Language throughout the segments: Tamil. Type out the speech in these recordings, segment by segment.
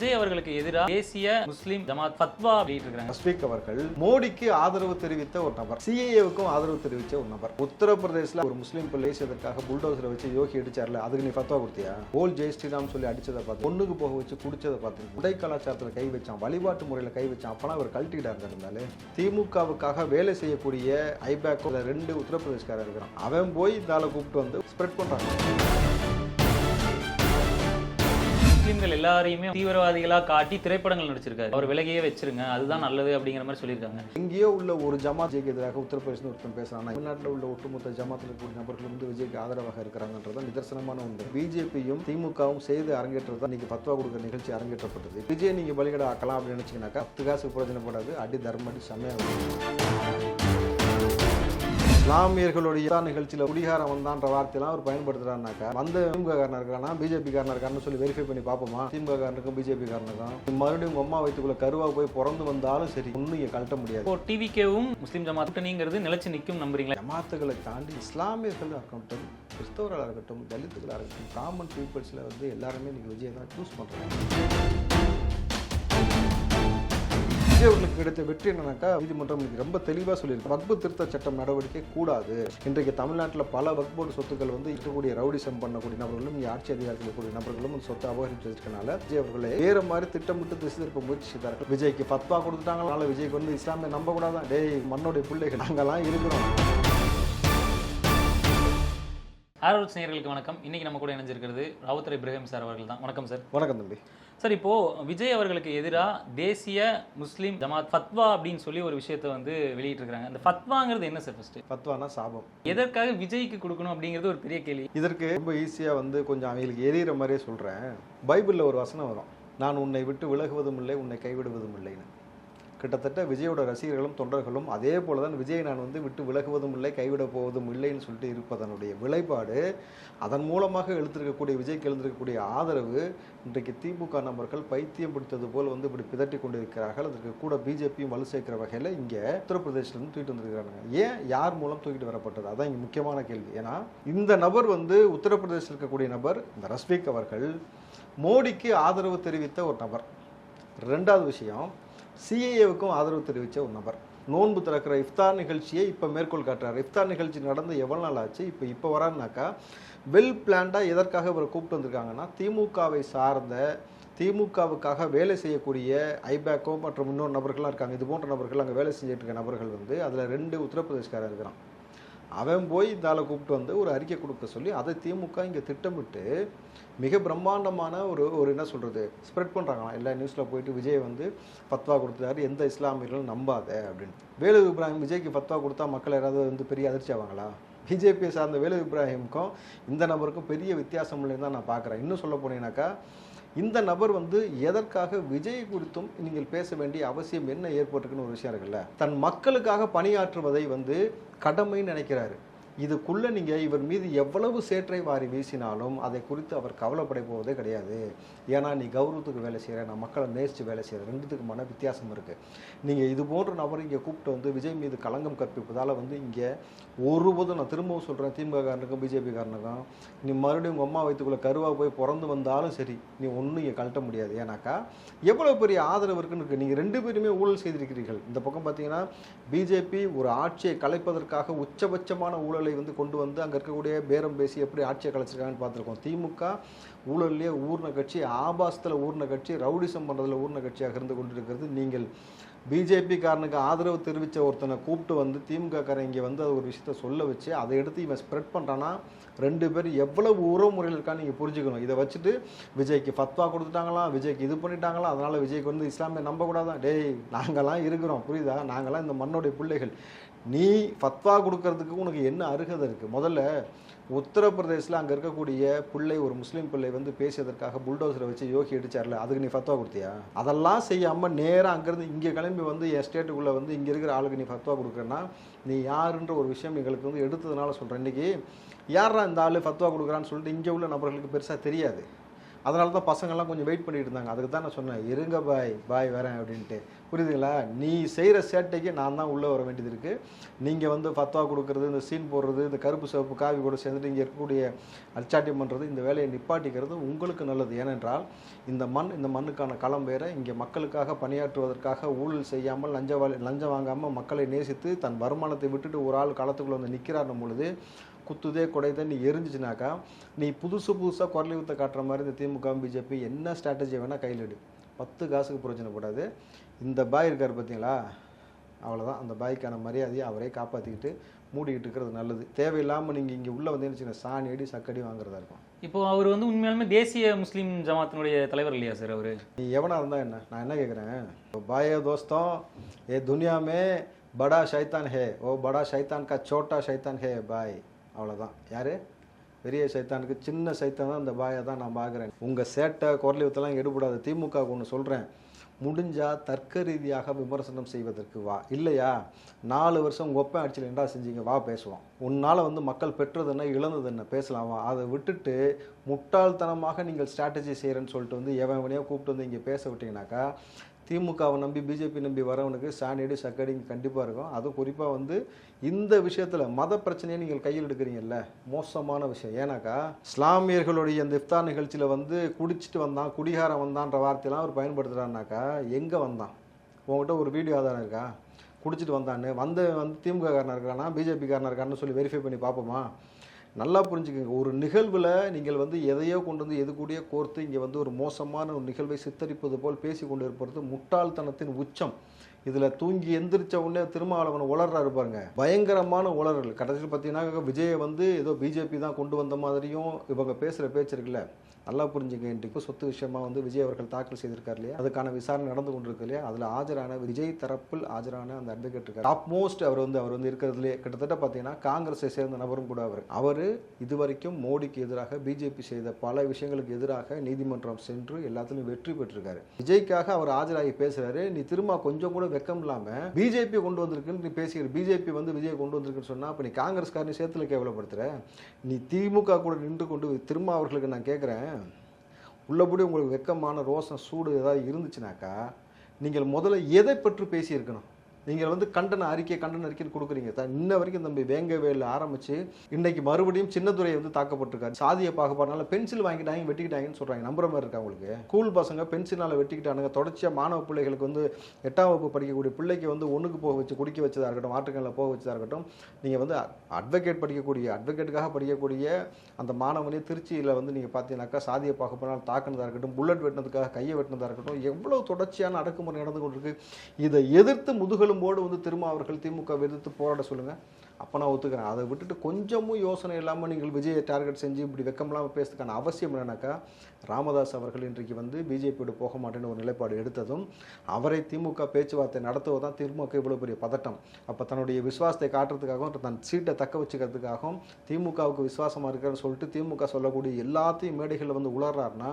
Vijay அவர்களுக்கு எதிராக தேசிய முஸ்லீம் ஜமாத் ஃபத்வா வெளியிட்டிருக்காங்க ஸ்பீக் அவர்கள் மோடிக்கு ஆதரவு தெரிவித்த ஒரு நபர் சிஏஏவுக்கும் ஆதரவு தெரிவித்த ஒரு நபர். உத்தரப்பிரதேசல ஒரு முஸ்லீம் பிள்ளை செய்ததற்காக புல்டோசரை வச்சு யோகி அடிச்சார்ல அதுக்கு நீ ஃபத்வா கொடுத்தியா? போல் ஜெய் ஸ்ரீராம் சொல்லி அடிச்சதை பார்த்து பொண்ணுக்கு போக வச்சு குடிச்சதை பார்த்து உடை கலாச்சாரத்தில் கை வச்சான் வழிபாட்டு முறையில் கை வச்சான் அப்பனா அவர் கழட்டிக்கிட்டாங்க இருந்தாலே திமுகவுக்காக வேலை செய்யக்கூடிய ஐபேக் ரெண்டு உத்தரப்பிரதேஷ்காரர் இருக்கிறான். அவன் போய் இந்த கூப்பிட்டு வந்து ஸ்ப்ரெட் பண்றாங்க. முஸ்லீம்கள் எல்லாரையுமே தீவிரவாதிகளா காட்டி திரைப்படங்கள் நடிச்சிருக்காரு. அவர் விலகியே வச்சிருங்க அதுதான் நல்லது அப்படிங்கிற மாதிரி சொல்லியிருக்காங்க. எங்கேயோ உள்ள ஒரு ஜமாத்துக்கு எதிராக உத்தரப்பிரதேசம் ஒருத்தன் பேசுறாங்க தமிழ்நாட்டில் உள்ள ஒட்டுமொத்த ஜமாத்தில் இருக்கக்கூடிய நபர்கள் வந்து விஜய்க்கு ஆதரவாக இருக்கிறாங்கன்றது நிதர்சனமான உண்டு பிஜேபியும் திமுகவும் செய்து அரங்கேற்றது தான் இன்னைக்கு பத்வா கொடுக்குற நிகழ்ச்சி அரங்கேற்றப்பட்டது. விஜய் நீங்க பலிகடை ஆக்கலாம் அப்படின்னு நினைச்சீங்கன்னாக்கா பத்து காசு பிரயோஜனப்படாது அடி தர்மடி செம்மையாக இஸ்லாமியர்களுடைய இஸ்லாம் நிகழ்ச்சியில் குடிகாரம் வந்தான்ற வார்த்தையெல்லாம் அவர் பயன்படுத்துறாருனாக்கா வந்த திமுக காரனா இருக்கானா பிஜேபி காரனா இருக்கான்னு சொல்லி வெரிஃபை பண்ணி பார்ப்போமா? திமுக காரனுக்கும் பிஜேபி காரனுக்கும் மறுபடியும் உங்க அம்மா வயிற்றுக்குள்ள கருவா போய் பிறந்து வந்தாலும் சரி ஒன்றும் இங்கே கழட்ட முடியாது. இப்போ டிவிகேவும் முஸ்லிம் ஜமாத் கூட்டணிங்கிறது நிலைச்சு நிற்கும் நம்புறீங்களா? ஜமாத்துகளை தாண்டி இஸ்லாமியர்களாக இருக்கட்டும் கிறிஸ்தவர்களாக இருக்கட்டும் தலித்துகளாக இருக்கட்டும் காமன் பீப்புள்ஸில் வந்து எல்லாருமே நீங்கள் விஜய் தான் சூஸ் பண்ணுறாங்க விஜய் அவர்களுக்கு கிடைத்த வெற்றி என்னன்னாக்கா நீதிமன்றம் ரொம்ப தெளிவாக சொல்லியிருக்கு. வக்பு திருத்த சட்டம் நடவடிக்கை கூடாது. இன்றைக்கு தமிழ்நாட்டில் பல வக்போர்டு சொத்துக்கள் வந்து இருக்கக்கூடிய ரவுடிசம் பண்ணக்கூடிய நபர்களும் ஆட்சி அதிகாரத்தில் இருக்கக்கூடிய நபர்களும் சொத்தை அபகரித்து வச்சிருக்கனால விஜய் அவர்களை வேற மாதிரி திட்டமிட்டு திசை திருப்ப முயற்சி செய்தார்கள். விஜய்க்கு பத்வா கொடுத்துட்டாங்கனால விஜய்க்கு வந்து இஸ்லாமிய நம்ப கூடாதான் டேய் மண்ணோடைய பிள்ளைகள் நாங்கெல்லாம் இருக்கிறோம். ஆரோட் நேயர்களுக்கு வணக்கம். இன்னைக்கு நம்ம கூட இணைஞ்சிருக்கிறது ராவுத்தர் இப்ராஹிம் சார் அவர்கள் தான். வணக்கம் சார். வணக்கம் தம்பி. சார் இப்போ விஜய் அவர்களுக்கு எதிராக தேசிய முஸ்லிம் ஜமாத் ஃபத்வா அப்படின்னு சொல்லி ஒரு விஷயத்தை வந்து வெளியிட்டிருக்காங்க அந்த ஃபத்வாங்கிறது என்ன சார் ஃபர்ஸ்ட் பத்வானா சாபம். எதற்காக விஜய்க்கு கொடுக்கணும் அப்படிங்கிறது ஒரு பெரிய கேள்வி. இதற்கு ரொம்ப ஈஸியாக வந்து கொஞ்சம் அவங்களுக்கு எரியிற மாதிரியே சொல்கிறேன் பைபிளில் ஒரு வசனம் வரும். நான் உன்னை விட்டு விலகுவதும் இல்லை உன்னை கைவிடுவதும் இல்லைன்னு. கிட்டத்தட்ட விஜயோட ரசிகர்களும் தொண்டர்களும் அதே போல தான் விஜய் நான் வந்து விட்டு விலகுவதும் இல்லை கைவிட போவதும் இல்லைன்னு சொல்லிட்டு இருப்பதனுடைய விளைபாடு அதன் மூலமாக எழுத்திருக்கக்கூடிய விஜய்க்கு எழுந்திருக்கக்கூடிய ஆதரவு இன்றைக்கு திமுக நபர்கள் பைத்தியம் பிடித்தது போல் வந்து இப்படி பிதட்டி கொண்டிருக்கிறார்கள். அதற்கு கூட பிஜேபியும் வலு சேர்க்கிற வகையில் இங்கே உத்தரப்பிரதேசிலிருந்து தூக்கிட்டு வந்திருக்கிறாங்க ஏன் யார் மூலம் தூக்கிட்டு வரப்பட்டது? அதான் இங்கே முக்கியமான கேள்வி. ஏன்னா இந்த நபர் வந்து உத்தரப்பிரதேசில் இருக்கக்கூடிய நபர் இந்த ரஸ்வீக் அவர்கள் மோடிக்கு ஆதரவு தெரிவித்த ஒரு நபர். ரெண்டாவது விஷயம் சிஏஏவுக்கும் ஆதரவு தெரிவித்த ஒரு நபர். நோன்பு திறக்கிற இஃப்தார் நிகழ்ச்சியை இப்போ மேற்கோள் காட்டுறாரு. இஃப்தார் நிகழ்ச்சி நடந்து எவ்வளோ நாள் ஆச்சு? இப்போ இப்போ வரான்னாக்கா வெல் பிளான்டாக எதற்காக இவரை கூப்பிட்டு வந்திருக்காங்கன்னா திமுகவை சார்ந்த திமுகவுக்காக வேலை செய்யக்கூடிய ஐபேக்கோ மற்றும் இன்னொரு நபர்கள்லாம் இருக்காங்க. இது போன்ற நபர்கள் அங்கே வேலை செஞ்சுட்டு இருக்க நபர்கள் வந்து அதில் ரெண்டு உத்தரப்பிரதேஷ்காரர் இருக்கிறான். அவன் போய் இந்த ஆளை கூப்பிட்டு வந்து ஒரு அறிக்கை கொடுக்க சொல்லி அதை திமுக இங்கே திட்டமிட்டு மிக பிரம்மாண்டமான ஒரு ஒரு என்ன சொல்கிறது ஸ்ப்ரெட் பண்ணுறாங்களாம் எல்லா நியூஸில் போயிட்டு விஜய் வந்து ஃபத்வா கொடுத்தாரு எந்த இஸ்லாமியர்களும் நம்பாத அப்படின்னு. வேலு இப்ராஹிம் விஜய்க்கு ஃபத்வா கொடுத்தா மக்கள் யாராவது வந்து பெரிய அதிர்ச்சி ஆவாங்களா? பிஜேபியை சார்ந்த வேலு இப்ராஹிமுக்கும் இந்த நபருக்கும் பெரிய வித்தியாசம் இல்லைன்னு தான் நான் பார்க்குறேன் இன்னும் சொல்ல போனீங்கன்னாக்கா இந்த நபர் வந்து எதற்காக விஜய் குறித்தும் நீங்கள் பேச வேண்டிய அவசியம் என்ன ஏற்பட்டிருக்குன்னு ஒரு விஷயம் இருக்குல்ல? தன் மக்களுக்காக பணியாற்றுவதை வந்து கடமைன்னு நினைக்கிறாரு. இதுக்குள்ளே நீங்கள் இவர் மீது எவ்வளவு சேற்றை வாரி வீசினாலும் அதை குறித்து அவர் கவலைப்படை போவதே கிடையாது. ஏன்னா நீ கௌரவத்துக்கு வேலை செய்கிற நான் மக்களை நேசித்து வேலை செய்கிற ரெண்டுத்துக்குமான வித்தியாசம் இருக்குது நீங்கள் இது போன்ற நபர் இங்கே கூப்பிட்டு வந்து விஜய் மீது களங்கம் கற்பிப்பதால் வந்து இங்கே ஒருபோதும் நான் திரும்பவும் சொல்கிறேன் திமுக காரனுக்கும் பிஜேபி காரனுக்கும் நீ மறுபடியும் உங்கள் அம்மா வயிற்றுக்குள்ளே கருவாக போய் பிறந்து வந்தாலும் சரி நீ ஒன்றும் இங்கே கழட்ட முடியாது. ஏன்னாக்கா எவ்வளோ பெரிய ஆதரவு இருக்குன்னு இருக்குது நீங்கள் ரெண்டு பேருமே ஊழல் செய்திருக்கிறீர்கள். இந்த பக்கம் பார்த்தீங்கன்னா பிஜேபி ஒரு ஆட்சியை கலைப்பதற்காக உச்சபட்சமான ஊழல் வந்து கொண்டு வந்து அங்கே இருக்கக்கூடிய பேரம் பேசி எப்படி ஆட்சியை கலைச்சிருக்காங்கன்னு பார்த்துருக்கோம். திமுக ஊழல்லையே ஊர்ன கட்சி ஆபாசத்தில் ஊர்ன கட்சி ரவுடிசம் பண்ணுறதுல ஊர்ன கட்சியாக இருந்து கொண்டிருக்கிறது நீங்கள். பிஜேபி காரனுக்கு ஆதரவு தெரிவித்த ஒருத்தனை கூப்பிட்டு வந்து திமுக காரன் இங்கே வந்து அது ஒரு விஷயத்த சொல்ல வச்சு அதை எடுத்து இவன் ஸ்ப்ரெட் பண்ணுறான்னா ரெண்டு பேர் எவ்வளவு உறவு முறையில் இருக்கான்னு நீங்கள் புரிஞ்சுக்கணும். இதை வச்சுட்டு விஜய்க்கு ஃபத்வா கொடுத்துட்டாங்களாம் விஜய்க்கு இது பண்ணிட்டாங்களா அதனால் விஜய்க்கு வந்து இஸ்லாமிய நம்பக்கூடாதான் டேய் நாங்களாம் இருக்கிறோம். புரியுதா? நாங்களாம் இந்த மண்ணுடைய பிள்ளைகள். நீ ஃபத்வா கொடுக்கறதுக்கு உனக்கு என்ன அருகதை இருக்குது முதல்ல உத்தரப்பிரதேசில் அங்கே இருக்கக்கூடிய பிள்ளை ஒரு முஸ்லீம் பிள்ளை வந்து பேசியதற்காக புல்டோசரை வச்சு யோகி அடித்தார்ல அதுக்கு நீ ஃபத்வா கொடுத்தியா? அதெல்லாம் செய்யாமல் நேராக அங்கேருந்து இங்கே கிளம்பி வந்து என் ஸ்டேட்டுக்குள்ளே வந்து இங்கே இருக்கிற ஆளுக்கு நீ ஃபத்வா கொடுக்குறேன்னா நீ யாருன்ற ஒரு விஷயம் எங்களுக்கு வந்து எடுத்ததுனால சொல்கிறேன் இன்றைக்கி யாரா இந்த ஆள் ஃபத்வா கொடுக்குறான்னு சொல்லிட்டு இங்கே உள்ள நபர்களுக்கு பெருசாக தெரியாது. அதனால தான் பசங்கள்லாம் கொஞ்சம் வெயிட் பண்ணிட்டு இருந்தாங்க. அதுக்கு தான் நான் சொன்னேன் இருங்க பாய் பாய் வரேன் அப்படின்ட்டு. புரியுதுங்களா? நீ செய்கிற சேட்டைக்கு நான் தான் உள்ளே வர வேண்டியது இருக்குது நீங்கள் வந்து ஃபத்வா கொடுக்குறது இந்த சீன் போடுறது இந்த கருப்பு சிவப்பு காவி கூட சேர்ந்துட்டு இங்கே இருக்கக்கூடிய அச்சாட்டியம் பண்ணுறது இந்த வேலையை நிப்பாட்டிக்கிறது உங்களுக்கு நல்லது. ஏனென்றால் இந்த மண் இந்த மண்ணுக்கான களம் வேற. இங்கே மக்களுக்காக பணியாற்றுவதற்காக ஊழல் செய்யாமல் லஞ்ச லஞ்சம் வாங்காமல் மக்களை நேசித்து தன் வருமானத்தை விட்டுட்டு ஒரு ஆள் களத்துக்குள்ளே வந்து நிற்கிறார் பொழுது குத்துதே குடைதே நீ எரிஞ்சிச்சுனாக்கா நீ புதுசு புதுசாக குரலி வித்த காட்டுற மாதிரி இந்த திமுக பிஜேபி என்ன ஸ்ட்ராட்டஜி வேணால் கையில் எடு. பத்து காசுக்கு பிரயோஜனப்படாது இந்த பாய் இருக்கார் பார்த்தீங்களா? அவ்வளோதான் அந்த பாய்க்கான மரியாதையை அவரே காப்பாற்றிக்கிட்டு மூடிக்கிட்டு இருக்கிறது நல்லது. தேவையில்லாமல் நீங்கள் இங்கே உள்ளே வந்து வச்சுக்கோங்க சாணி அடி சக்கடி வாங்குறதா இருக்கும். இப்போ அவர் வந்து உண்மையாலுமே தேசிய முஸ்லீம் ஜமாத்தினுடைய தலைவர் இல்லையா சார் அவரு? நீ எவனா இருந்தா என்ன? நான் என்ன கேட்குறேன் பாய தோஸ்தம் ஏ துனியா மே படா ஷைத்தான் ஹே. ஓ படா ஷைத்தான் கா சோட்டா ஷைத்தான் ஹே பாய். அவ்வளோதான் யார்? பெரிய சைத்தானுக்கு சின்ன சைத்தான் தான் இந்த பாயை தான் நான் பார்க்குறேன் உங்கள் சேட்டை குரலி வித்தெல்லாம் எடுபடாது திமுக ஒன்று சொல்கிறேன் முடிஞ்சால் தர்க்க ரீதியாக விமர்சனம் செய்வதற்கு வா. இல்லையா? நாலு வருஷம் உங்கள் ஒப்பன் அடிச்சில் என்ன செஞ்சீங்க? வா பேசுவோம். உன்னால் வந்து மக்கள் பெற்றது என்ன இழந்தது என்ன? பேசலாம் வா. அதை விட்டுட்டு முட்டாள்தனமாக நீங்கள் ஸ்ட்ராட்டஜி செய்கிறேன்னு சொல்லிட்டு வந்து எவன் எவனையோ கூப்பிட்டு வந்து இங்கே பேச விட்டீங்கனாக்கா திமுகவை நம்பி பிஜேபி நம்பி வரவனுக்கு சாணியடி சக்கடி கண்டிப்பாக இருக்கும். அதுவும் குறிப்பாக வந்து இந்த விஷயத்தில் மத பிரச்சனையை நீங்கள் கையில் எடுக்கிறீங்கல்ல? மோசமான விஷயம். ஏன்னாக்கா இஸ்லாமியர்களுடைய அந்த இஃப்தார் நிகழ்ச்சியில் வந்து குடிச்சிட்டு வந்தான் குடிகாரம் வந்தான்ற வார்த்தையெல்லாம் அவர் பயன்படுத்துகிறாருனாக்கா எங்கே வந்தான்? உங்ககிட்ட ஒரு வீடியோ ஆதாரம் இருக்கா? குடிச்சிட்டு வந்தான்னு. வந்து வந்து திமுக காரனாக இருக்கானா பிஜேபி காரனா இருக்கான்னு சொல்லி வெரிஃபை பண்ணி பார்ப்போமா? நல்லா புரிஞ்சுக்கோங்க. ஒரு நிகழ்வில் நீங்கள் வந்து எதையோ கொண்டு வந்து எது கூடிய கோர்த்து இங்கே வந்து ஒரு மோசமான ஒரு நிகழ்வை சித்தரிப்பது போல் பேசி கொண்டு இருப்பது முட்டாள்தனத்தின் உச்சம். இதில் தூங்கி எந்திரிச்ச உடனே திருமாவளவன் உளர்றாரு பாருங்க. பயங்கரமான உளறல். கடைசியில் பார்த்தீங்கன்னா விஜயை வந்து ஏதோ பிஜேபி தான் கொண்டு வந்த மாதிரியும் இவங்க பேசுகிற பேச்சு இருக்குல்ல. நல்லா புரிஞ்சுங்க. இன்றைக்கு சொத்து விஷயமா வந்து விஜய் அவர்கள் தாக்கல் செய்திருக்கார் இல்லையா? அதுக்கான விசாரணை நடந்து கொண்டிருக்கு இல்லையா? அதில் ஆஜரான விஜய் தரப்பில் ஆஜரான அந்த அட்வொகேட் இருக்கார். டாப் மோஸ்ட் அவர் வந்து அவர் வந்து இருக்கிறதுலே கிட்டத்தட்ட பார்த்தீங்கன்னா காங்கிரஸை சேர்ந்த நபரும் கூட அவர். அவர் இதுவரைக்கும் மோடிக்கு எதிராக பிஜேபி செய்த பல விஷயங்களுக்கு எதிராக நீதிமன்றம் சென்று எல்லாத்துலையும் வெற்றி பெற்றிருக்காரு. விஜய்க்காக அவர் ஆஜராகி பேசுறாரு. நீ திரும்ப கொஞ்சம் கூட வெக்கம் இல்லாம பிஜேபி கொண்டு வந்திருக்குன்னு நீ பேசுகிற பிஜேபி வந்து விஜய் கொண்டு வந்திருக்குன்னு சொன்னா அப்ப நீ காங்கிரஸ்காரனி சேர்த்துல கேவலப்படுத்துற நீ திமுக கூட நின்று கொண்டு திரும்ப அவர்களுக்கு நான் கேட்குறேன் உள்ளபடி உங்களுக்கு வெக்கமான ரோசம் சூடு ஏதாவது இருந்துச்சுனாக்கா நீங்கள் முதல்ல எதை பற்றி பேசியிருக்கணும்? நீங்கள் வந்து கண்டன அறிக்கை கண்டன அறிக்கை கொடுக்குறீங்க. த- இன்ன வரைக்கும் தம்பி வேங்கவேல ஆரம்பிச்சு இன்னைக்கு மறுபடியும் சின்னதுரை வந்து தாக்கப்பட்டிருக்காரு. சாதியை பாகுபாடுனால பென்சில் வாங்கிட்டாங்க வெட்டிக்கிட்டாங்கன்னு சொல்கிறாங்க நம்புற மாதிரி இருக்கா உங்களுக்கு? ஸ்கூல் பசங்க பென்சிலால வெட்டிக்கிட்டானுங்க. தொடர்ச்சியாக மாணவ பிள்ளைகளுக்கு வந்து எட்டாம் வகுப்பு படிக்கக்கூடிய பிள்ளைக்கு வந்து ஒன்றுக்கு போக வச்சு குடிக்க வச்சதாக இருக்கட்டும் ஆட்டுக்கல்ல போக வச்சதாக இருக்கட்டும் நீங்கள் வந்து அட்வொகேட் படிக்கக்கூடிய அட்வொகேட்டுக்காக படிக்கக்கூடிய அந்த மாணவனே திருச்சியில் வந்து நீங்கள் பார்த்தீங்கன்னாக்கா சாதியை பார்க்க போனால் தாக்குனதாக இருக்கட்டும் புல்லட் வெட்டினதுக்காக கையை வெட்டினதாக இருக்கட்டும் எவ்வளோ தொடர்ச்சியான அடக்குமுறை நடந்து கொண்டிருக்கு. இதை எதிர்த்து முதுகெலும்போடு வந்து திரும்ப அவர்கள் திமுக எதிர்த்து போராட சொல்லுங்கள் அப்போ நான் ஒத்துக்கிறேன். அதை விட்டுட்டு கொஞ்சமும் யோசனை இல்லாமல் நீங்கள் விஜயை டார்கெட் செஞ்சு இப்படி வெக்கம் இல்லாமல் பேசுறதுக்கான அவசியம் என்னன்னாக்கா ராமதாஸ் அவர்கள் இன்றைக்கு வந்து பிஜேபியோட போக மாட்டேன்னு ஒரு நிலைப்பாடு எடுத்ததும் அவரை திமுக பேச்சுவார்த்தை நடத்துவதுதான் திமுக இவ்வளோ பெரிய பதட்டம். அப்போ தன்னுடைய விசுவாசத்தை காட்டுறதுக்காகவும் தன் சீட்டை தக்க வச்சுக்கிறதுக்காகவும் திமுகவுக்கு விசுவாசமாக இருக்கிறன்னு சொல்லிட்டு திமுக சொல்லக்கூடிய எல்லாத்தையும் மேடைகளில் வந்து உளர்றாருன்னா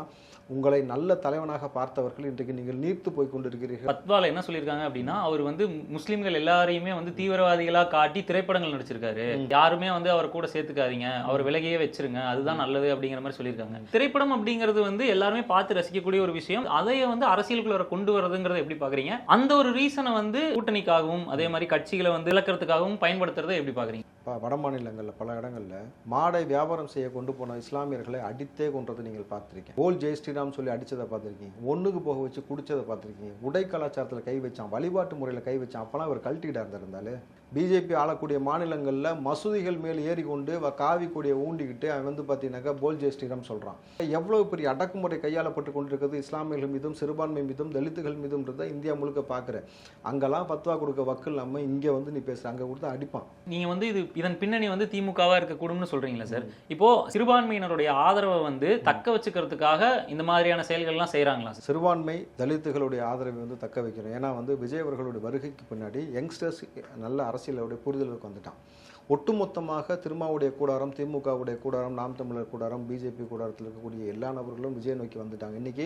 உங்களை நல்ல தலைவனாக பார்த்தவர்கள் இன்றைக்கு நீங்கள் நீர்த்து போய் கொண்டிருக்கிறீர்கள். பத்வால என்ன சொல்லியிருக்காங்க அப்படின்னா அவர் வந்து முஸ்லிம்கள் எல்லாரையுமே வந்து தீவிரவாதிகளா காட்டி திரைப்படங்கள் நடிச்சிருக்காரு. யாருமே வந்து அவர் கூட சேர்த்துக்காதீங்க. அவர் விலகியே வச்சிருங்க. அதுதான் நல்லது அப்படிங்கிற மாதிரி சொல்லியிருக்காங்க. திரைப்படம் அப்படிங்கிறது வந்து எல்லாருமே பார்த்து ரசிக்கக்கூடிய ஒரு விஷயம். அதைய வந்து அரசியலுக்குள்ள கொண்டு வரதுங்கிறத எப்படி பாக்குறீங்க அந்த ஒரு ரீசனை வந்து கூட்டணிக்காகவும் அதே மாதிரி கட்சிகளை வந்து விளக்கறதுக்காகவும் பயன்படுத்துறதை எப்படி பாக்குறீங்க ப- வட மாநிலங்களில் பல இடங்களில் மாடை வியாபாரம் செய்ய கொண்டு போன இஸ்லாமியர்களை அடித்தே கொன்றதை நீங்கள் பார்த்துருக்கீங்க. போல் ஜெய் ஸ்ரீராம் சொல்லி அடிச்சதை பார்த்துருக்கீங்க. ஒண்ணுக்கு போக வச்சு குடிச்சதை பார்த்துருக்கீங்க. உடை கலாச்சாரத்தில் கை வச்சான் வழிபாட்டு முறையில் கை வச்சான் அப்போலாம் அவர் கழட்டிக்கிட்டா இருந்திருந்தாலே. பிஜேபி ஆளக்கூடிய மாநிலங்களில் மசூதிகள் மேல் ஏறி கொண்டு வ- காவி கொடியை ஊண்டிக்கிட்டு அவன் வந்து பார்த்தீங்கன்னாக்கா போல் ஜெய் ஸ்ரீராம் சொல்கிறான் எவ்வளவு பெரிய அடக்குமுறை கையாளப்பட்டு கொண்டிருக்கிறது இஸ்லாமியர்கள் மீதும் சிறுபான்மை மீதும் தலித்துகள் மீதும்ன்றதை இந்தியா முழுக்க பார்க்குறேன் அங்கெல்லாம் பத்வா கொடுக்க வக்கு இல்லாமல் இங்கே வந்து நீ பேசுகிற அங்கே கொடுத்து அடிப்பான். நீங்க வந்து இது இதன் பின்னணி வந்து திமுகவா இருக்கக்கூடும்னு சொல்றீங்களா சார்? இப்போ சிறுபான்மையினருடைய ஆதரவை வந்து தக்க வச்சுக்கிறதுக்காக இந்த மாதிரியான செயல்கள்லாம் செய்றாங்களா சார்? சிறுபான்மை தலித்துகளுடைய ஆதரவை வந்து தக்க வைக்கணும். ஏன்னா வந்து விஜய் அவர்களுடைய வருகைக்கு பின்னாடி யங்ஸ்டர்ஸ் நல்ல அரசியலுடைய புரிதலுக்கு வந்துட்டான். ஒட்டுமொத்தமாக திருமாவுடைய கூடாரம் திமுகவுடைய கூடாரம் நாம் தமிழர் கூடாரம் பிஜேபி கூடாரத்தில் இருக்கக்கூடிய எல்லா நபர்களும் விஜய் நோக்கி வந்துட்டாங்க. இன்னைக்கு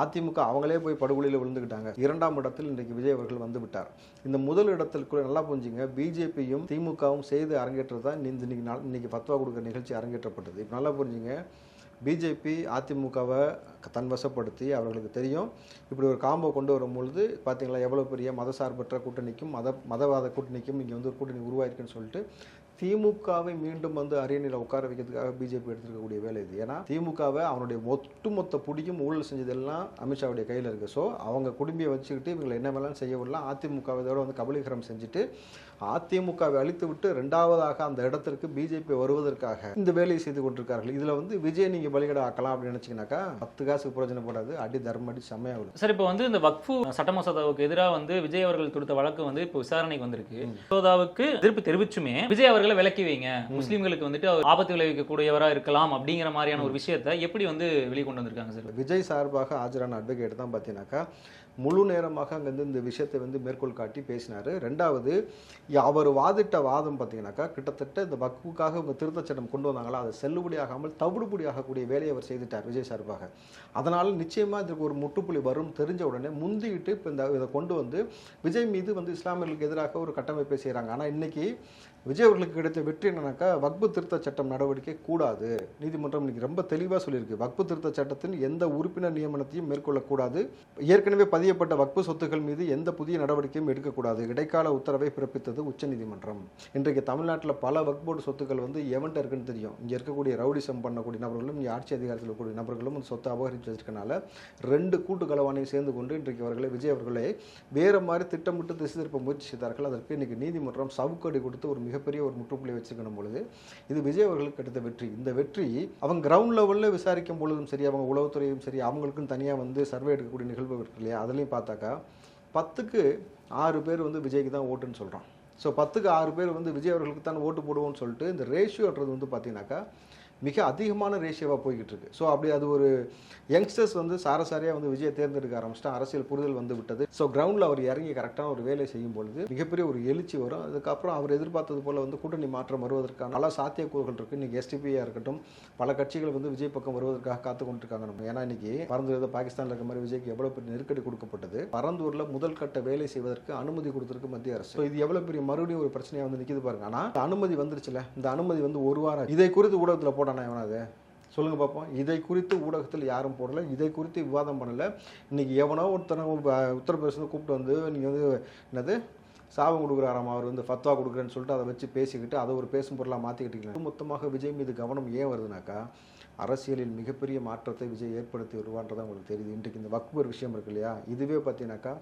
அதிமுக அவங்களே போய் படுகொலையில் விழுந்துக்கிட்டாங்க. இரண்டாம் இடத்தில் இன்றைக்கு விஜய் அவர்கள் வந்து விட்டார். இந்த முதல் இடத்தில் கூட நல்லா புரிஞ்சுங்க பிஜேபியும் திமுகவும் செய்து அரங்கேற்றதான் இன்னைக்கு நாள் இன்னைக்கு பத்வா கொடுக்குற நிகழ்ச்சி அரங்கேற்றப்பட்டது. இப்போ நல்லா புரிஞ்சுங்க பிஜேபி அதிமுகவை தன் வசப்படுத்தி அவர்களுக்கு தெரியும். இப்படி ஒரு காம்போ கொண்டு வரும்பொழுது பார்த்தீங்களா எவ்வளோ பெரிய மதசார்பற்ற கூட்டணிக்கும் மத மதவாத கூட்டணிக்கும் இங்கே வந்து ஒரு கூட்டணி உருவாயிருக்குன்னு சொல்லிட்டு திமுகவை மீண்டும் வந்து அரியணையில் உட்கார வைக்கிறதுக்காக பிஜேபி எடுத்திருக்கக்கூடிய வேலை இது. ஏன்னா திமுகவை அவனுடைய ஒட்டுமொத்த பிடிக்கும் ஊழல் செஞ்சதெல்லாம் அமித்ஷாவுடைய கையில் இருக்குது ஸோ அவங்க குடும்பியை வச்சுக்கிட்டு இவங்களை என்ன வேலைன்னு செய்ய விடலாம் அதிமுகவை இதோட வந்து கபலீகரம் செஞ்சுட்டு அதிமுகவை அழித்து விட்டு ரெண்டாவதாக அந்த இடத்திற்கு பிஜேபி வருவதற்காக இந்த வேலையை செய்து கொண்டிருக்கார்கள். இதில் வந்து விஜய் நீங்கள் பலிகடை ஆக்கலாம் அப்படின்னு நினச்சிங்கனாக்கா பத்து காசுக்கு பிரயோஜனப்படாது அடி தர்ம அடி செம்மையாக விடும் சார் இப்போ வந்து இந்த வக்ஃபு சட்ட மசோதாவுக்கு எதிராக வந்து விஜய் அவர்கள் கொடுத்த வழக்கு வந்து இப்போ விசாரணைக்கு வந்திருக்கு. மசோதாவுக்கு எதிர்ப்பு தெரிவிச்சுமே விஜய் அவர்களை விலக்கி வைங்க. முஸ்லீம்களுக்கு வந்துட்டு அவர் ஆபத்து விளைவிக்கக்கூடியவரா இருக்கலாம் அப்படிங்கிற மாதிரியான ஒரு விஷயத்தை எப்படி வந்து வெளியே கொண்டு வந்திருக்காங்க சார்? விஜய் சார்பாக ஆஜரான அட்வொகேட் தான் பார்த்தீங்கன்னாக்கா முழு நேரமாக அங்கேருந்து இந்த விஷயத்தை வந்து மேற்கோள் காட்டி பேசினார். ரெண்டாவது அவர் வாதிட்ட வாதம் பார்த்தீங்கன்னாக்கா கிட்டத்தட்ட இந்த பக்குவுக்காக இந்த திருத்தச் சட்டம் கொண்டு வந்தாங்களா அதை செல்லுபடியாகாமல் தவிடுபடியாகக்கூடிய வேலையை அவர் செய்துட்டார் விஜய் சார்பாக. அதனால் நிச்சயமாக இதற்கு ஒரு முற்றுப்புள்ளி வரும் தெரிஞ்ச உடனே முந்திக்கிட்டு இப்போ இந்த இதை கொண்டு வந்து விஜய் மீது வந்து இஸ்லாமியர்களுக்கு எதிராக ஒரு கட்டமைப்பை செய்கிறாங்க ஆனால் இன்றைக்கி விஜய் அவர்களுக்கு கிடைத்த வெற்றி என்னன்னாக்கா வக்பு திருத்த சட்டம் நடவடிக்கை கூடாது. நீதிமன்றம் இன்னைக்கு ரொம்ப தெளிவாக சொல்லியிருக்கு. வக்பு திருத்த சட்டத்தின் எந்த உறுப்பினர் நியமனத்தையும் மேற்கொள்ளக்கூடாது ஏற்கனவே பதியப்பட்ட வக்பு சொத்துக்கள் மீது எந்த புதிய நடவடிக்கையும் எடுக்கக்கூடாது. இடைக்கால உத்தரவை பிறப்பித்தது உச்சநீதிமன்றம். இன்றைக்கு தமிழ்நாட்டில் பல வக்போர்டு சொத்துக்கள் வந்து எவன்ட்ட இருக்குன்னு தெரியும். இங்கே இருக்கக்கூடிய ரவுடிசம் பண்ணக்கூடிய நபர்களும் இங்கே ஆட்சி அதிகாரத்தில் இருக்கக்கூடிய நபர்களும் அந்த சொத்தை அபகரித்து வச்சிருக்கனால ரெண்டு கூட்டு கலவானையும் சேர்ந்து கொண்டு இன்றைக்கு அவர்களை விஜய் அவர்களை வேறு மாதிரி திட்டமிட்டு திசை திருப்ப முயற்சி செய்தார்கள். அதற்கு இன்னைக்கு நீதிமன்றம் சவுக்கடி கொடுத்து ஒரு மிக மிகப்பெரிய ஒரு முற்றுப்புள்ளி வச்சுக்கணும் பொழுது இது விஜய் அவர்களுக்கு கிடைத்த வெற்றி. இந்த வெற்றி அவங்க கிரவுண்ட் லெவலில் விசாரிக்கும் பொழுதும் சரி அவங்க உளவுத்துறையும் சரி அவங்களுக்கும் தனியாக வந்து சர்வே எடுக்கக்கூடிய நிகழ்வு இருக்கு இல்லையா? அதுலேயும் பார்த்தாக்கா பத்துக்கு ஆறு பேர் வந்து விஜய்க்கு தான் ஓட்டுன்னு சொல்கிறான் ஸோ பத்துக்கு ஆறு பேர் வந்து விஜய் அவர்களுக்கு தான் ஓட்டு போடுவோம்னு சொல்லிட்டு இந்த ரேஷியோன்றது வந்து பார்த்தீங்கன்னாக்கா மிக அதிகமான ரேஷியோவாக போய்கிட்டு இருக்கு ஸோ அப்படி அது ஒரு யங்ஸ்டர்ஸ் வந்து சாரசாரியாக வந்து விஜயை தேர்ந்தெடுக்க ஆரம்பிச்சிட்டா அரசியல் புரிதல் வந்து விட்டது. ஸோ கிரவுண்டில் அவர் இறங்கி கரெக்டான ஒரு வேலை செய்யும் பொழுது மிகப்பெரிய ஒரு எழுச்சி வரும். அதுக்கப்புறம் அவர் எதிர்பார்த்தது போல் வந்து கூட்டணி மாற்றம் வருவதற்கான பல சாத்தியக்கூறுகள் இருக்குது இன்றைக்கி எஸ்டிபியாக இருக்கட்டும் பல கட்சிகள் வந்து விஜய் பக்கம் வருவதற்காக காத்து கொண்டிருக்காங்க நம்ம. ஏன்னா இன்னைக்கு பரந்தூர் பாகிஸ்தானில் இருக்க மாதிரி விஜய்க்கு எவ்வளோ பெரிய நெருக்கடி கொடுக்கப்பட்டது. பரந்தூரில் முதல் கட்ட வேலை செய்வதற்கு அனுமதி கொடுத்துருக்கு மத்திய அரசு. ஸோ இது எவ்வளோ பெரிய மறுபடியும் ஒரு பிரச்சனையாக வந்து நிற்கிது பாருங்க. ஆனால் அனுமதி வந்துருச்சுல. இந்த அனுமதி வந்து ஒரு வாரம் இதை குறித்து ஊடகத்தில் போட்டானா எவனாது சொல்லுங்க பார்ப்போம் இதை குறித்து ஊடகத்தில் யாரும் போடலை. இதை குறித்து விவாதம் பண்ணலை. இன்னைக்கு எவனோ ஒருத்தனை உத்தரப்பிரதேசம் கூப்பிட்டு வந்து நீங்கள் வந்து என்னது சாபம் கொடுக்குறாராம். அவர் வந்து ஃபத்வா கொடுக்குறேன்னு சொல்லிட்டு அதை வச்சு பேசிக்கிட்டு அதை ஒரு பேசும் பொருளாக மாற்றிக்கிட்டீங்க மொத்தமாக விஜய் மீது கவனம் ஏன் வருதுனாக்கா அரசியலில் மிகப்பெரிய மாற்றத்தை விஜய் ஏற்படுத்தி வருவான்றதான் உங்களுக்கு தெரியுது. இன்றைக்கு இந்த வக்பர் விஷயம் இருக்கு இல்லையா? இதுவே பார்த்தீங்கன்னாக்கா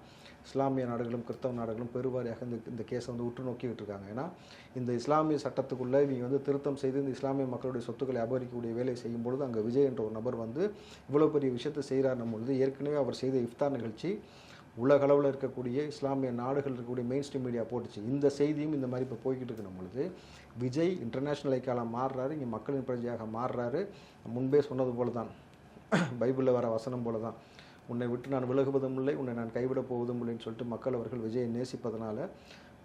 இஸ்லாமிய நாடுகளும் கிறிஸ்தவ நாடுகளும் பெருவாரியாக இந்த இந்த கேஸை வந்து உற்று நோக்கிக்கிட்டு இருக்காங்க ஏன்னா இந்த இஸ்லாமிய சட்டத்துக்குள்ளே இவங்க வந்து திருத்தம் செய்து இந்த இஸ்லாமிய மக்களுடைய சொத்துக்களை அபகரிக்கக்கூடிய வேலையை செய்யும் பொழுது அங்கே விஜய் என்ற ஒரு நபர் வந்து இவ்வளோ பெரிய விஷயத்தை செய்கிறார் பொழுது ஏற்கனவே அவர் செய்த இஃப்தார் நிகழ்ச்சி உலகளவில் இருக்கக்கூடிய இஸ்லாமிய நாடுகள் இருக்கக்கூடிய மெயின் ஸ்ட்ரீம் மீடியா போட்டுச்சு. இந்த செய்தியும் இந்த மாதிரி இப்போ போய்கிட்டு இருக்கணும் பொழுது. விஜய் இன்டர்நேஷ்னல் ஐக்காலாக மாறுறாரு இங்கே மக்களின் பிரஜையாக மாறுறாரு. முன்பே சொன்னது போல தான் பைபிளில் வர வசனம் போல தான் உன்னை விட்டு நான் விலகுவதும் இல்லை உன்னை நான் கைவிடப் போவதும் இல்லைன்னு சொல்லிட்டு மக்கள் அவர்கள் விஜயை நேசிப்பதனால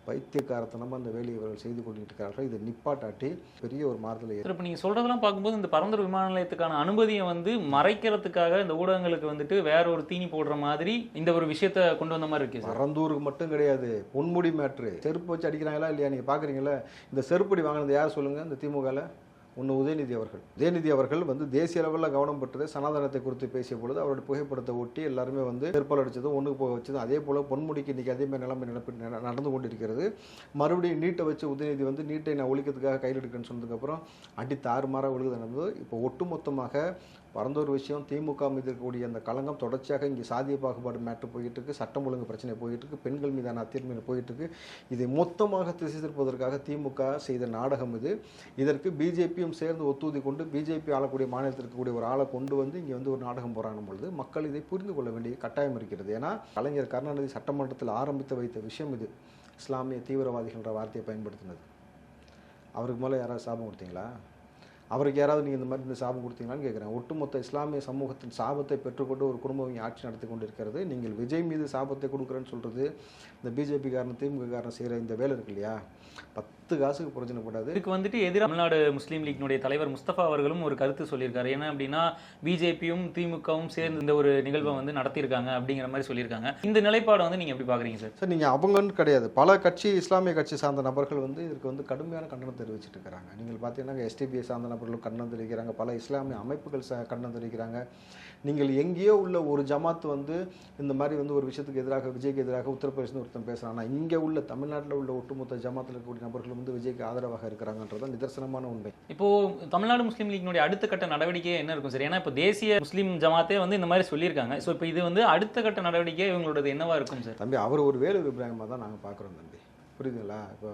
பைத்தியக்காரத்தனமாக அந்த வேலையை அவர்கள் செய்து கொண்டிருக்கிறார்கள். இதை நிப்பாட்டாட்டி பெரிய ஒரு மாறுதலை இப்போ நீங்கள் சொல்கிறதெல்லாம் பார்க்கும்போது இந்த பரந்தூர் விமான நிலையத்துக்கான அனுமதியை வந்து மறைக்கிறதுக்காக இந்த ஊடகங்களுக்கு வந்துட்டு வேற ஒரு தீனி போடுற மாதிரி இந்த ஒரு விஷயத்த கொண்டு வந்த மாதிரி இருக்கு சார். பரந்தூருக்கு மட்டும் கிடையாது பொன்முடி மேட்ரு. செருப்பு வச்சு அடிக்கிறாங்களா இல்லையா? நீங்கள் பார்க்குறீங்களா இந்த செருப்படி வாங்கினது யார் சொல்லுங்கள் இந்த திமுகவில் ஒன்று உதயநிதி அவர்கள். உதயநிதி அவர்கள் வந்து தேசிய அளவில் கவனம் பெற்றது சனாதனத்தை குறித்து பேசிய பொழுது அவருடைய புகைப்படத்தை ஒட்டி எல்லாருமே வந்து செருப்பால் அடித்ததும் ஒன்றுக்கு போக வச்சதும் அதே போல் பொன்முடிக்கு இன்றைக்கி அதே மாதிரி நிலைமை நடப்பு நடந்து கொண்டிருக்கிறது. மறுபடியும் நீட்டை வச்சு உதயநிதி வந்து நீட்டை நான் ஒழிக்கிறதுக்காக கையில் எடுக்கிறேன்னு சொன்னதுக்கப்புறம் அடி தாறுமாறாக ஒழுகுது நடந்தது. இப்போ ஒட்டுமொத்தமாக பரந்தூர் விஷயம் திமுக மீது இருக்கக்கூடிய அந்த களங்கம் தொடர்ச்சியாக இங்கே சாதிய பாகுபாடு மேட்ரு போயிட்டு இருக்கு சட்டம் ஒழுங்கு பிரச்சனை போயிட்டு இருக்கு பெண்கள் மீதான அத்தீர்மையில் போயிட்டு இருக்கு இதை மொத்தமாக திசை திருப்பதற்காக திமுக செய்த நாடகம் இது. இதற்கு பிஜேபியும் சேர்ந்து ஒத்துதி கொண்டு பிஜேபி ஆளக்கூடிய மாநிலத்தில் இருக்கக்கூடிய ஒரு ஆளை கொண்டு வந்து இங்கே வந்து ஒரு நாடகம் போராடும் பொழுது மக்கள் இதை புரிந்து கொள்ள வேண்டிய கட்டாயம் இருக்கிறது. ஏன்னா கலைஞர் கருணாநிதி சட்டமன்றத்தில் ஆரம்பித்து வைத்த விஷயம் இது. இஸ்லாமிய தீவிரவாதிகள்ன்ற வார்த்தையை பயன்படுத்தினது. அவருக்கு மேலே யாராவது சாபம் கொடுத்தீங்களா? அவருக்கு யாராவது நீங்கள் இந்த மாதிரி இந்த சாபம் கொடுத்தீங்களான்னு கேட்குறேன் ஒட்டுமொத்த இஸ்லாமிய சமூகத்தின் சாபத்தை பெற்றுக்கொண்டு ஒரு குடும்பம் ஆட்சி நடத்தி கொண்டிருக்கிறது. நீங்கள் விஜய் மீது சாபத்தை கொடுக்குறேன்னு சொல்கிறது இந்த பிஜேபி காரணம் திமுக காரணம் செய்கிற இந்த வேலை இருக்கு இல்லையா? பத்து பத்து காசுக்கு பிரயோஜனப்படாது இதுக்கு வந்துட்டு எதிராக தமிழ்நாடு முஸ்லீம் லீக்னுடைய தலைவர் முஸ்தபா அவர்களும் ஒரு கருத்து சொல்லியிருக்காரு. என்ன அப்படின்னா பிஜேபியும் திமுகவும் சேர்ந்து இந்த ஒரு நிகழ்வை வந்து நடத்தியிருக்காங்க அப்படிங்கிற மாதிரி சொல்லியிருக்காங்க. இந்த நிலைப்பாடை வந்து நீங்க எப்படி பாக்குறீங்க சார்? சார் நீங்கள் அவங்கன்னு கிடையாது. பல கட்சி இஸ்லாமிய கட்சி சார்ந்த நபர்கள் வந்து இதுக்கு வந்து கடுமையான கண்டனம் தெரிவிச்சிட்டு இருக்கிறாங்க. நீங்கள் பார்த்தீங்கன்னா எஸ்டிபிஐ சார்ந்த நபர்களும் கண்டனம் தெரிவிக்கிறாங்க. பல இஸ்லாமிய அமைப்புகள் கண்டனம் தெரிவிக்கிறாங்க. நீங்கள் எங்கேயோ உள்ள ஒரு ஜமாத் வந்து இந்த மாதிரி வந்து ஒரு விஷயத்துக்கு எதிராக விஜய்க்கு எதிராக உத்தரப்பிரதேசம் ஒருத்தன் பேசுகிறான் ஆனால் இங்கே உள்ள தமிழ்நாட்டில் உள்ள ஒட்டுமொத்த ஜமாத்தில் இருக்கக்கூடிய நபர்கள் வந்து விஜய்க்கு ஆதரவாக இருக்கிறாங்கன்றது நிதர்சனமான உண்மை. இப்போ தமிழ்நாடு முஸ்லீம் லீக்னுடைய அடுத்த கட்ட நடவடிக்கை என்ன இருக்கும் சார்? ஏன்னா இப்போ தேசிய முஸ்லீம் ஜமாத்தே வந்து இந்த மாதிரி சொல்லியிருக்காங்க. ஸோ இப்போ இது வந்து அடுத்த கட்ட நடவடிக்கை இவங்களோடது என்னவா இருக்கும் சார்? தம்பி அவர் ஒரு வேலூர் இப்ராஹிமாக தான் நாங்கள் பார்க்குறோம் தம்பி. புரியுதுங்களா? இப்போ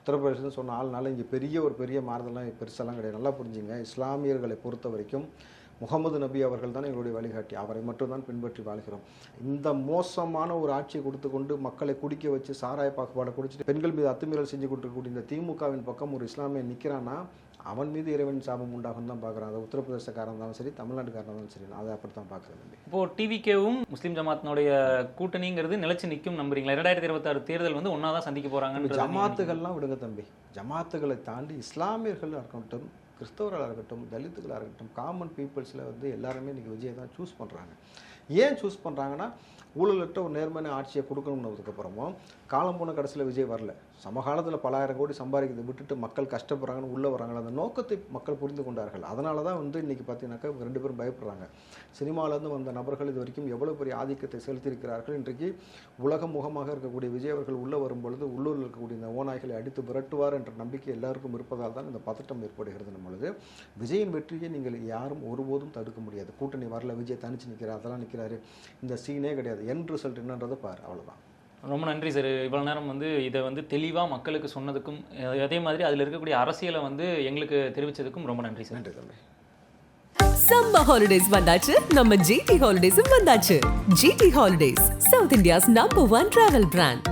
உத்தரப்பிரதேசம் சொன்ன ஆள்னால இங்கே பெரிய ஒரு பெரிய மாறுதலாம் பெருசெல்லாம் கிடையாது. நல்லா புரிஞ்சுங்க. இஸ்லாமியர்களை பொறுத்த வரைக்கும் முகமது நபி அவர்கள் தான் எங்களுடைய வழிகாட்டி. அவரை மட்டும் தான் பின்பற்றி வாழ்கிறோம். இந்த மோசமான ஒரு ஆட்சியை கொடுத்து கொண்டு மக்களை குடிக்க வச்சு சாராய பாகுபாடை குடிச்சிட்டு பெண்கள் மீது அத்துமீறல் செஞ்சு கொடுக்கக்கூடிய இந்த திமுகவின் பக்கம் ஒரு இஸ்லாமியன் நிற்கிறான்னா அவன் மீது இறைவன் சாபம் உண்டாகும் தான் பார்க்குறான். அது உத்தரப்பிரதேசக்காரன் இருந்தாலும் சரி தமிழ்நாட்டுக்காரன் இருந்தாலும் சரி அதை அப்படி தான் பார்க்குறேன் தம்பி. இப்போ டிவிகேவும் முஸ்லீம் ஜமாத்தினுடைய கூட்டணிங்கிறது நிலைச்சு நிற்கும் நம்புறீங்களா? இரண்டாயிரத்தி இருபத்தாறு தேர்தல் வந்து ஒன்றா தான் சந்திக்க போறாங்கன்னு ஜமாத்துகள்லாம் விடுங்க தம்பி. ஜமாத்துகளை தாண்டி இஸ்லாமியர்களாக இருக்கட்டும் கிறிஸ்தவர்களாக இருக்கட்டும் தலித்துகளாக இருக்கட்டும் காமன் பீப்புள்ஸில் வந்து எல்லாருமே இன்றைக்கி விஜயை தான் சூஸ் பண்ணுறாங்க ஏன் சூஸ் பண்ணுறாங்கன்னா ஊழலற்ற ஒரு நேர்மையான ஆட்சியை கொடுக்கணும்னதுக்கப்புறமும் காலம் போன கடைசியில் விஜய் வரல. சமகாலத்தில் பல ஆயிரம் கோடி சம்பாதிக்கிறதை விட்டுட்டு மக்கள் கஷ்டப்படுறாங்கன்னு உள்ளே வராங்களா அந்த நோக்கத்தை மக்கள் புரிந்து கொண்டார்கள். அதனால தான் வந்து இன்றைக்கி பார்த்தீங்கன்னாக்கா ரெண்டு பேரும் பயப்படுறாங்க. சினிமாவிலேருந்து வந்த நபர்கள் இது வரைக்கும் எவ்வளோ பெரிய ஆதிக்கத்தை செலுத்தியிருக்கிறார்கள்? இன்றைக்கு உலக முகமாக இருக்கக்கூடிய விஜய் அவர்கள் உள்ளே வரும்பொழுது உள்ளூரில் இருக்கக்கூடிய இந்த ஓநாய்களை அடித்து விரட்டுவார் என்ற நம்பிக்கை எல்லாருக்கும் இருப்பதால் தான் இந்த பதட்டம் ஏற்படுகிறது நம்மளது விஜயின் வெற்றியை நீங்கள் யாரும் ஒருபோதும் தடுக்க முடியாது. கூட்டணி வரல விஜய் தனிச்சு நிற்கிறார் அதெல்லாம் நிற்கிறாரு இந்த சீனே கிடையாது. என் ரிசல்ட் என்னன்றதை பாரு அவ்வளோதான் ரொம்ப நன்றி சார். இவ்வளோ நேரம் வந்து இதை வந்து தெளிவாக மக்களுக்கு சொன்னதுக்கும் அதே மாதிரி அதில் இருக்கக்கூடிய அரசியலை வந்து எங்களுக்கு தெரிவித்ததுக்கும் ரொம்ப நன்றி சார். நன்றி தம்பி. சம்மர் ஹாலிடேஸ் வந்தாச்சு. நம்ம ஜிடி ஹாலிடேஸும் வந்தாச்சு. GT holidays south India's number one travel brand